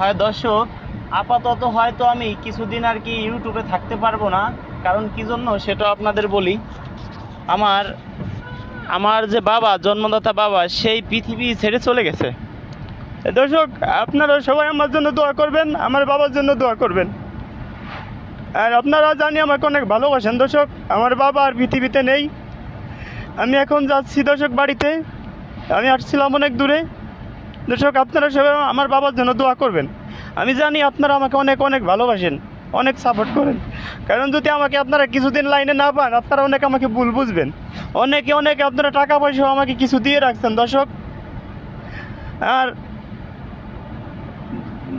হয় দর্শক, আপাতত হয়তো আমি কিছুদিন আর কি ইউটিউবে থাকতে পারব না, কারণ কি জন্য সেটা আপনাদের বলি। আমার আমার যে বাবা, জন্মদাতা বাবা, সেই পৃথিবী ছেড়ে চলে গেছে। দর্শক, আপনারা সবাই আমার জন্য দোয়া করবেন, আমার বাবার জন্য দোয়া করবেন। আর আপনারা জানি আমাকে অনেক ভালোবাসেন দর্শক, আমার বাবা আর পৃথিবীতে নেই। আমি এখন যাচ্ছি দর্শক বাড়িতে, আমি আসছিলাম অনেক দূরে। দর্শক, আপনারা সবাই আমার বাবার জন্য দোয়া করবেন। আমি জানি আপনারা আমাকে অনেক অনেক ভালোবাসেন, অনেক সাপোর্ট করেন। কারণ যদি আমাকে আপনারা কিছুদিন লাইনে না পান, আপনারা অনেক আমাকে ভুল বুঝবেন। অনেকে অনেকে আপনারা টাকা পয়সাও আমাকে কিছু দিয়ে রাখছেন, দর্শক। আর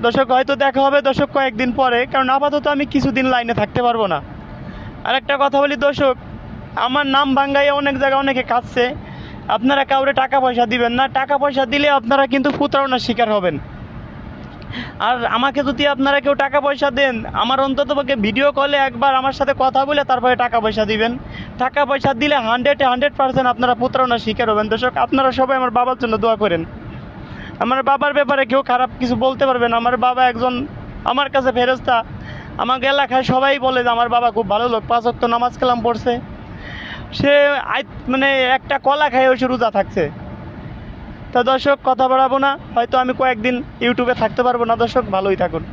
দর্শক, হয়তো দেখা হবে দর্শক কয়েকদিন পরে, কারণ আপাতত আমি কিছুদিন লাইনে থাকতে পারব না। আর একটা কথা বলি দর্শক, আমার নাম বাঙ্গাইয়ে অনেক জায়গায় অনেকে কাঁদছে। আপনারা কাউরে টাকা পয়সা দিবেন না। টাকা পয়সা দিলে আপনারা কিন্তু প্রতারণার শিকার হবেন। আর আমাকে যদি আপনারা কেউ টাকা পয়সা দেন, আমার অন্তত ভিডিও কলে একবার আমার সাথে কথা বলে তারপরে টাকা পয়সা দিবেন। টাকা পয়সা দিলে হান্ড্রেডে হান্ড্রেড পার্সেন্ট আপনারা প্রতারণার শিকার হবেন। দর্শক, আপনারা সবাই আমার বাবার জন্য দোয়া করেন। আমার বাবার ব্যাপারে কেউ খারাপ কিছু বলতে পারবে না। আমার বাবা একজন, আমার কাছে ফেরস্তা আমাকে এলাকায় সবাই বলে যে, আমার বাবা খুব ভালো লোক, পাঁচ নামাজ কালাম পড়ছে। সে মানে একটা কলা খায় সে রোজা থাকছে। তা দর্শক, কথা বাড়াবো না। হয়তো আমি কয়েকদিন ইউটিউবে থাকতে পারব না। দর্শক, ভালোই থাকুন।